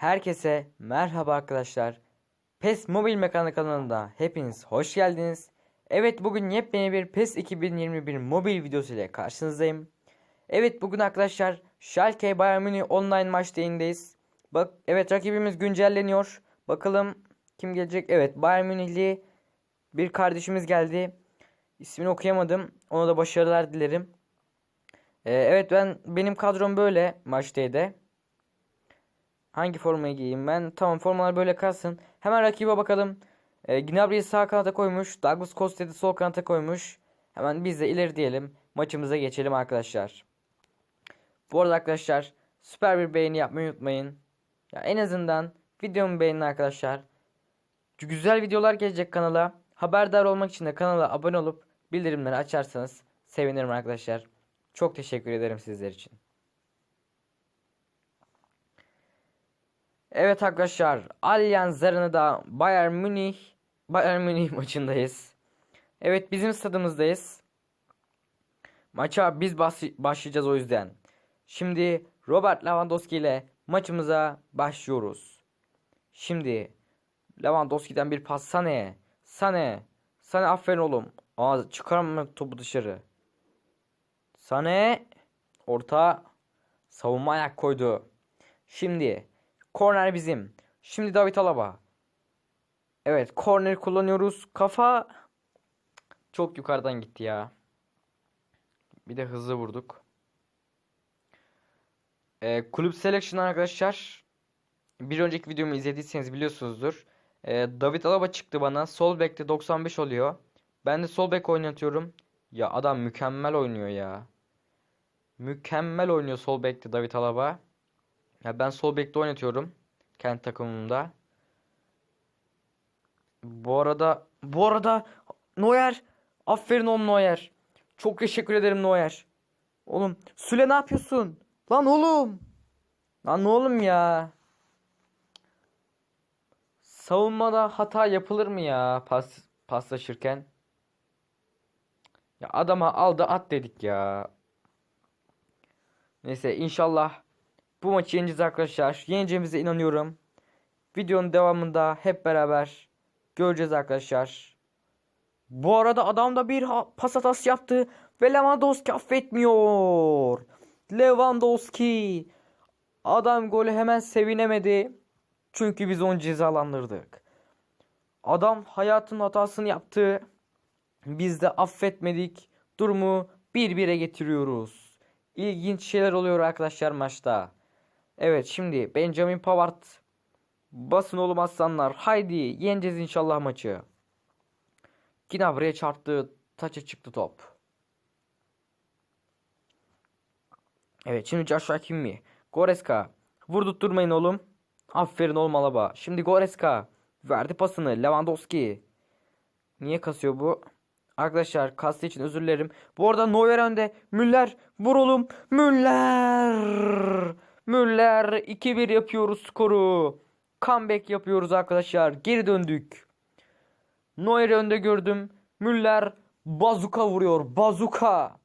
Herkese merhaba arkadaşlar. PES Mobil Mekanik kanalında hepiniz hoş geldiniz. Evet bugün yepyeni bir PES 2021 mobil videosu ile karşınızdayım. Evet bugün arkadaşlar Schalke Bayern Münih online maç yayındayız. Bak evet rakibimiz güncelleniyor. Bakalım kim gelecek? Evet Bayern Münihli bir kardeşimiz geldi. İsmini okuyamadım. Ona da başarılar dilerim. Ee, evet ben benim kadrom böyle maçtaydı. Hangi formayı giyeyim ben? Tamam formalar böyle kalsın. Hemen rakibe bakalım. E, Gnabry'i sağ kanata koymuş. Douglas Costa'yı sol kanata koymuş. Hemen biz de ileri diyelim. Maçımıza geçelim arkadaşlar. Bu arada arkadaşlar süper bir beğeni yapmayı unutmayın. Ya en azından videomu beğenin arkadaşlar. Güzel videolar gelecek kanala. Haberdar olmak için de kanala abone olup bildirimleri açarsanız sevinirim arkadaşlar. Çok teşekkür ederim sizler için. Evet arkadaşlar Allianz Arena'da Bayern Münih Bayern Münih maçındayız. Evet bizim stadımızdayız. Maça biz başlayacağız o yüzden. Şimdi Robert Lewandowski ile maçımıza başlıyoruz. Şimdi Lewandowski'den bir pas Sane'ye. Sane. Sane aferin oğlum. Aa çıkarma topu dışarı. Sane orta savunma ayak koydu. Şimdi Korner bizim. Şimdi David Alaba. Evet korner kullanıyoruz. Kafa çok yukarıdan gitti ya. Bir de hızlı vurduk. Ee, kulüp selection arkadaşlar. Bir önceki videomu izlediyseniz biliyorsunuzdur. Ee, David Alaba çıktı bana. Sol bekte 95 oluyor. Ben de sol bek oynatıyorum. Ya adam mükemmel oynuyor ya. Mükemmel oynuyor sol bekte David Alaba. Ya ben sol bekte oynatıyorum kendi takımımda. Bu arada bu arada Neuer aferin oğlum Neuer. Çok teşekkür ederim Neuer. Oğlum Süle ne yapıyorsun? Lan oğlum. Lan oğlum ya. Savunmada hata yapılır mı ya pas paslaşırken? Ya adama aldı at dedik ya. Neyse inşallah bu maçı yeneceğiz arkadaşlar. Yeneceğimize inanıyorum. Videonun devamında hep beraber göreceğiz arkadaşlar. Bu arada adam da bir pas hatası yaptı ve Lewandowski affetmiyor. Lewandowski adam golü hemen sevinemedi. Çünkü biz onu cezalandırdık. Adam hayatın hatasını yaptı. Biz de affetmedik. Durumu 1-1'e getiriyoruz. İlginç şeyler oluyor arkadaşlar maçta. Evet şimdi Benjamin Pavard basın oğlum aslanlar haydi yeneceğiz inşallah maçı. Gnabry'e çarptı taça çıktı top. Evet şimdi Joshua Kimi. Goreska. Vurdurtturmayın oğlum. Aferin oğlum Alaba. Şimdi Goreska. Verdi pasını. Lewandowski. Niye kasıyor bu? Arkadaşlar kastı için özür dilerim. Bu arada Neuer önde. Müller. Vur oğlum. Müller. Müller 2-1 yapıyoruz skoru. Comeback yapıyoruz arkadaşlar. Geri döndük. Neuer'i önde gördüm. Müller bazuka vuruyor. Bazuka.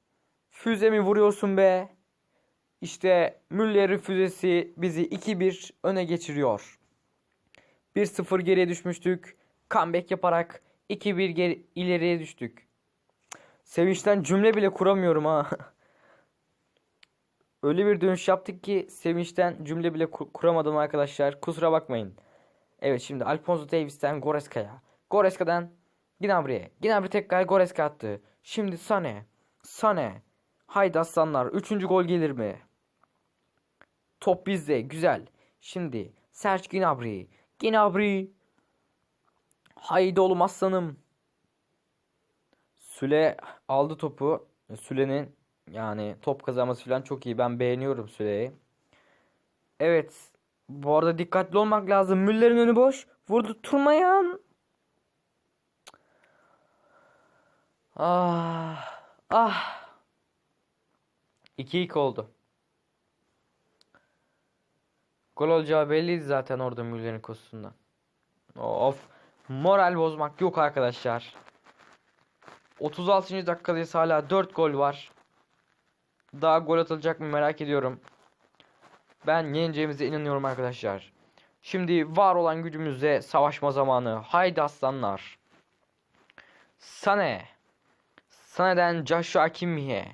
Füze mi vuruyorsun be? İşte Müller'in füzesi bizi 2-1 öne geçiriyor. 1-0 geriye düşmüştük. Comeback yaparak 2-1 geri, ileriye düştük. Sevinçten cümle bile kuramıyorum ha. Öyle bir dönüş yaptık ki sevinçten cümle bile kur kuramadım arkadaşlar. Kusura bakmayın. Evet şimdi Alfonso Davis'ten Goreska'ya. Goreska'dan Gnabry'e. Gnabry tekrar Goreska attı. Şimdi Sane. Sane. Haydi aslanlar. Üçüncü gol gelir mi? Top bizde. Güzel. Şimdi Serge Gnabry. Gnabry. Haydi oğlum aslanım. Süle aldı topu. Süle'nin yani top kazanması falan çok iyi. Ben beğeniyorum Süle'yi. Evet. Bu arada dikkatli olmak lazım. Müller'in önü boş. Vurdurtmayan. Ah. Ah. 2-2 oldu. Gol olacağı belliydi zaten orada Müller'in koşusundan. Of. Moral bozmak yok arkadaşlar. 36. dakikadayız hala 4 gol var. Daha gol atılacak mı merak ediyorum. Ben yeneceğimize inanıyorum arkadaşlar. Şimdi var olan gücümüzle savaşma zamanı. Haydi aslanlar. Sane. Sane'den Joshua Kimmih'e.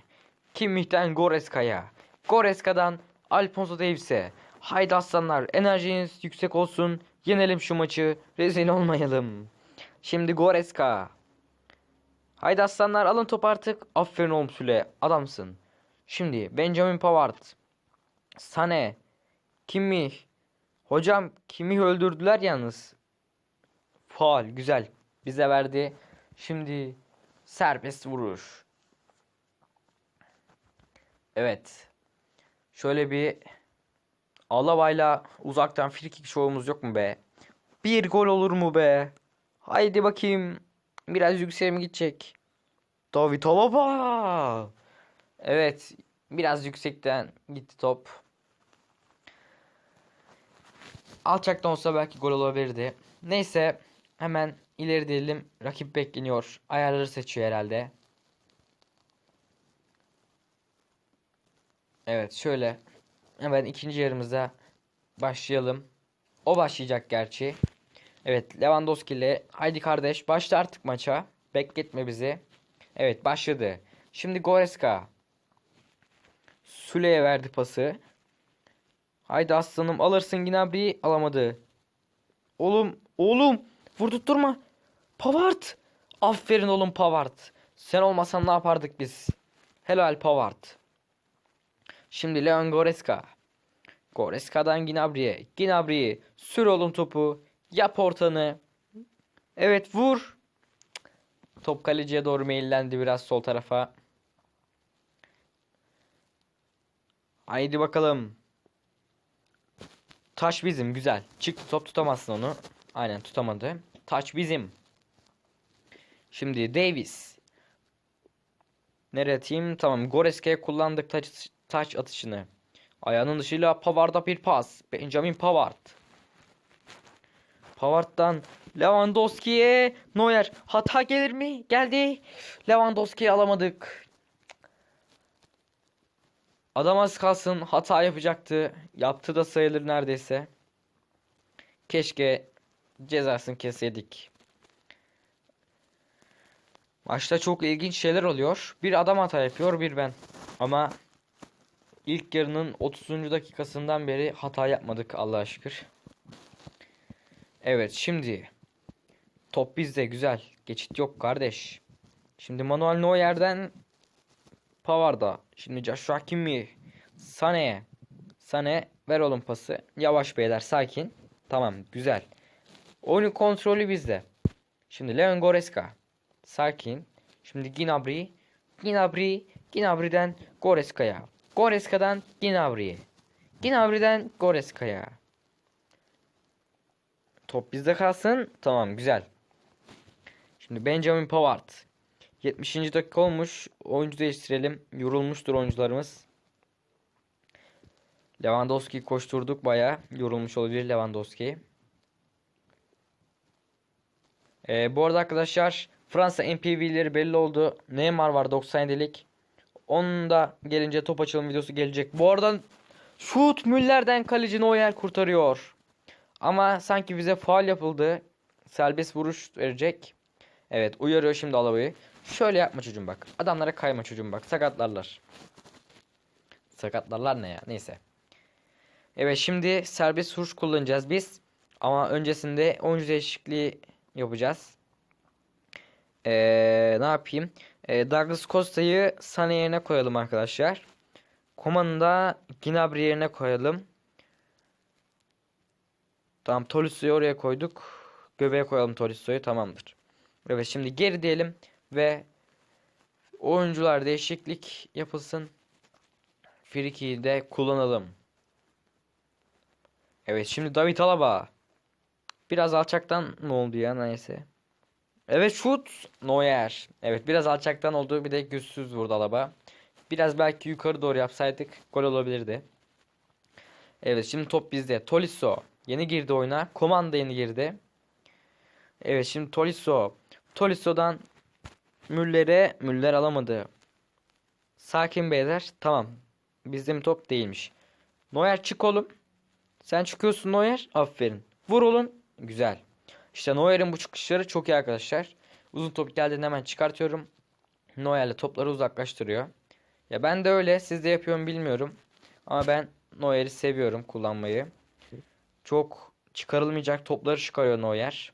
Kimmih'ten Goreska'ya. Goreska'dan Alfonso Davies'e. Haydi aslanlar enerjiniz yüksek olsun. Yenelim şu maçı. Rezil olmayalım. Şimdi Goreska. Haydi aslanlar alın top artık. Aferin oğlum Süle. Adamsın. Şimdi Benjamin Pavard. Sane. Kimmih. Hocam Kimmih öldürdüler yalnız. Faal güzel. Bize verdi. Şimdi serbest vuruş. Evet. Şöyle bir Alava'yla uzaktan free kick şovumuz yok mu be? Bir gol olur mu be? Haydi bakayım. Biraz yükseğe mi gidecek? David Alaba. Evet. Biraz yüksekten gitti top. Alçaktan olsa belki gol olabilirdi. Neyse. Hemen ileri diyelim. Rakip bekleniyor. Ayarları seçiyor herhalde. Evet şöyle. Hemen ikinci yarımıza başlayalım. O başlayacak gerçi. Evet Lewandowski ile haydi kardeş başla artık maça. Bekletme bizi. Evet başladı. Şimdi Goreska. Süle'ye verdi pası. Haydi aslanım alırsın Gnabry alamadı. Oğlum oğlum vurdurtturma. Pavard. Aferin oğlum Pavard. Sen olmasan ne yapardık biz? Helal Pavard. Şimdi Leon Goreska. Goreska'dan Gnabry'e. Gnabry sür oğlum topu. Yap ortanı. Evet vur. Top kaleciye doğru meyillendi biraz sol tarafa. Haydi bakalım. Taş bizim güzel. Çıktı top tutamazsın onu. Aynen tutamadı. Taç bizim. Şimdi Davis. Nereye atayım? Tamam. Goreska'ya kullandık taç, taç atışını. Ayağının dışıyla Pavard'a bir pas. Benjamin Pavard. Pavard'dan Lewandowski'ye Neuer. Hata gelir mi? Geldi. Lewandowski'yi alamadık. Adam az kalsın hata yapacaktı. Yaptı da sayılır neredeyse. Keşke cezasını keseydik. Maçta çok ilginç şeyler oluyor. Bir adam hata yapıyor, bir ben. Ama ilk yarının 30. dakikasından beri hata yapmadık Allah'a şükür. Evet, şimdi top bizde güzel. Geçit yok kardeş. Şimdi Manuel Neuer'den Pavard'a. Şimdi Joshua Kimmih. Sane'ye. Sane ver oğlum pası. Yavaş beyler sakin. Tamam güzel. Oyun kontrolü bizde. Şimdi Leon Goreska. Sakin. Şimdi Gnabry. Gnabry. Gnabry'den Goreska'ya. Goreska'dan Gnabry'ye. Gnabry'den Goreska'ya. Top bizde kalsın. Tamam güzel. Şimdi Benjamin Pavard. 70. dakika olmuş. Oyuncu değiştirelim. Yorulmuştur oyuncularımız. Lewandowski koşturduk baya. Yorulmuş olabilir Lewandowski. Ee, bu arada arkadaşlar Fransa MPV'leri belli oldu. Neymar var 97'lik. Onun da gelince top açılım videosu gelecek. Bu arada şut Müller'den kaleci Neuer kurtarıyor. Ama sanki bize faal yapıldı. Serbest vuruş verecek. Evet uyarıyor şimdi Alava'yı. Şöyle yapma çocuğum bak. Adamlara kayma çocuğum bak. Sakatlarlar. Sakatlarlar ne ya? Neyse. Evet şimdi serbest vuruş kullanacağız biz. Ama öncesinde oyuncu değişikliği yapacağız. Ee, ne yapayım? Ee, Douglas Costa'yı Sane yerine koyalım arkadaşlar. Komanı da Gnabry yerine koyalım. Tamam Toliso'yu oraya koyduk. Göbeğe koyalım Toliso'yu tamamdır. Evet şimdi geri diyelim ve oyuncular değişiklik yapılsın. Friki'yi de kullanalım. Evet şimdi David Alaba. Biraz alçaktan ne oldu ya neyse. Evet şut Neuer. Evet biraz alçaktan oldu bir de güçsüz vurdu Alaba. Biraz belki yukarı doğru yapsaydık gol olabilirdi. Evet şimdi top bizde. Tolisso yeni girdi oyuna. Komanda yeni girdi. Evet şimdi Tolisso. Tolisso'dan Müller'e Müller alamadı. Sakin beyler. Tamam. Bizim top değilmiş. Neuer çık oğlum. Sen çıkıyorsun Neuer. Aferin. Vur oğlum. Güzel. İşte Neuer'in bu çıkışları çok iyi arkadaşlar. Uzun top geldiğinde hemen çıkartıyorum. Neuer'le topları uzaklaştırıyor. Ya ben de öyle. Siz de yapıyor mu bilmiyorum. Ama ben Neuer'i seviyorum kullanmayı. Çok çıkarılmayacak topları çıkarıyor Neuer.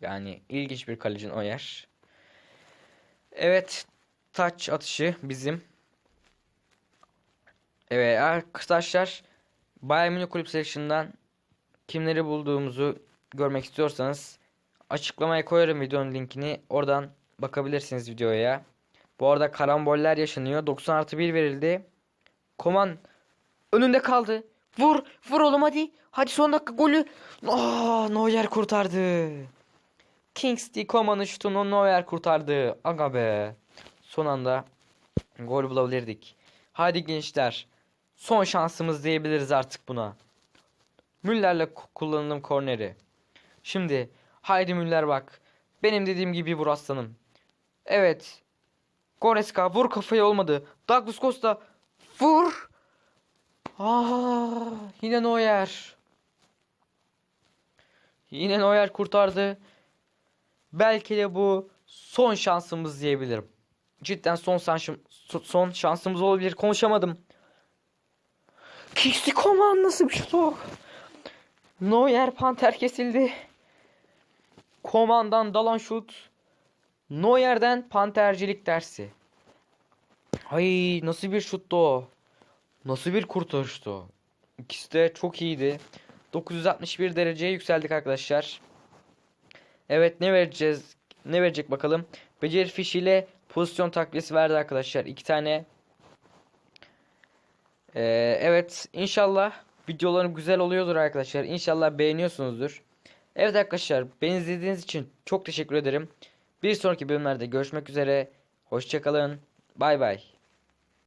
Yani ilginç bir kaleci Neuer. Evet. Taç atışı bizim. Evet arkadaşlar. Bayern Münih Kulüp Selection'dan kimleri bulduğumuzu görmek istiyorsanız açıklamaya koyarım videonun linkini. Oradan bakabilirsiniz videoya. Bu arada karamboller yaşanıyor. 90 artı 1 verildi. Koman önünde kaldı. Vur. Vur oğlum hadi. Hadi son dakika golü. Aa, Neuer kurtardı. Kingsley Coman'ın şutunu Neuer kurtardı. Aga be. Son anda gol bulabilirdik. Hadi gençler. Son şansımız diyebiliriz artık buna. Müller'le ku- kullanılan korneri. Şimdi haydi Müller bak. Benim dediğim gibi vur aslanım. Evet. Goreska vur kafayı olmadı. Douglas Costa vur. Aa, yine Neuer. Yine Neuer kurtardı. Belki de bu son şansımız diyebilirim. Cidden son şansım, son şansımız olabilir. Konuşamadım. Kingsley Coman nasıl bir o? Neuer panter kesildi. Komandan dalan şut. Neuer'den pantercilik dersi. Ay nasıl bir şuttu o? Nasıl bir kurtarıştı o? İkisi de çok iyiydi. 961 dereceye yükseldik arkadaşlar. Evet ne vereceğiz? Ne verecek bakalım. Beceri fişiyle pozisyon takviyesi verdi arkadaşlar. İki tane. Ee, evet inşallah videolarım güzel oluyordur arkadaşlar. İnşallah beğeniyorsunuzdur. Evet arkadaşlar beni izlediğiniz için çok teşekkür ederim. Bir sonraki bölümlerde görüşmek üzere. Hoşçakalın. Bay bay.